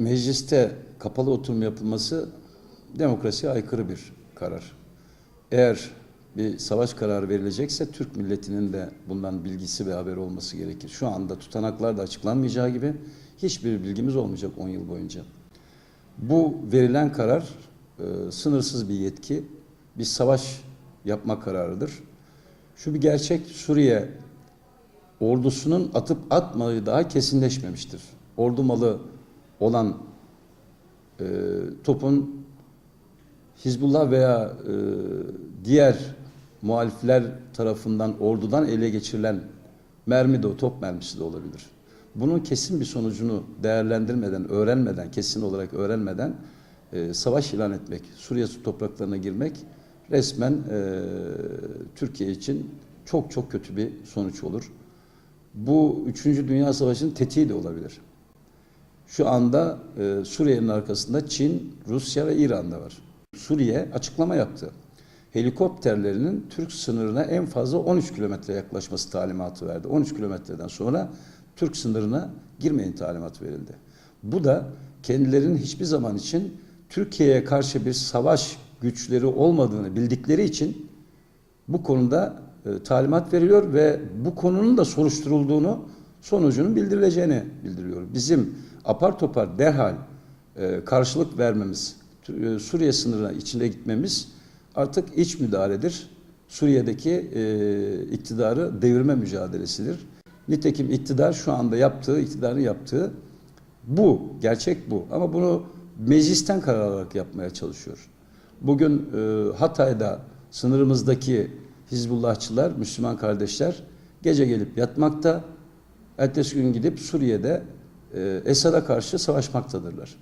mecliste kapalı oturum yapılması demokrasiye aykırı bir karar. Eğer bir savaş kararı verilecekse Türk milletinin de bundan bilgisi ve haberi olması gerekir. Şu anda tutanaklar da açıklanmayacağı gibi hiçbir bilgimiz olmayacak 10 yıl boyunca. Bu verilen karar e, sınırsız bir yetki, bir savaş yapma kararıdır. Şu bir gerçek Suriye ordusunun atıp atmadığı daha kesinleşmemiştir. Ordu malı olan e, topun Hizbullah veya e, diğer muhalifler tarafından ordudan ele geçirilen mermi de o top mermisi de olabilir. Bunun kesin bir sonucunu değerlendirmeden, öğrenmeden, kesin olarak öğrenmeden e, savaş ilan etmek, Suriye topraklarına girmek resmen e, Türkiye için çok çok kötü bir sonuç olur. Bu 3. Dünya Savaşı'nın tetiği de olabilir. Şu anda e, Suriye'nin arkasında Çin, Rusya ve İran da var. Suriye açıklama yaptı. Helikopterlerinin Türk sınırına en fazla 13 kilometre yaklaşması talimatı verdi. 13 kilometreden sonra Türk sınırına girmeyin talimatı verildi. Bu da kendilerinin hiçbir zaman için Türkiye'ye karşı bir savaş güçleri olmadığını bildikleri için bu konuda e, talimat veriliyor ve bu konunun da soruşturulduğunu, sonucunun bildirileceğini bildiriyor. Bizim apar topar derhal e, karşılık vermemiz, e, Suriye sınırına içinde gitmemiz artık iç müdahaledir. Suriye'deki e, iktidarı devirme mücadelesidir. Nitekim iktidar şu anda yaptığı, iktidarın yaptığı bu, gerçek bu. Ama bunu meclisten karar alarak yapmaya çalışıyor. Bugün e, Hatay'da sınırımızdaki Hizbullahçılar, Müslüman kardeşler gece gelip yatmakta, ertesi gün gidip Suriye'de Esad'a karşı savaşmaktadırlar.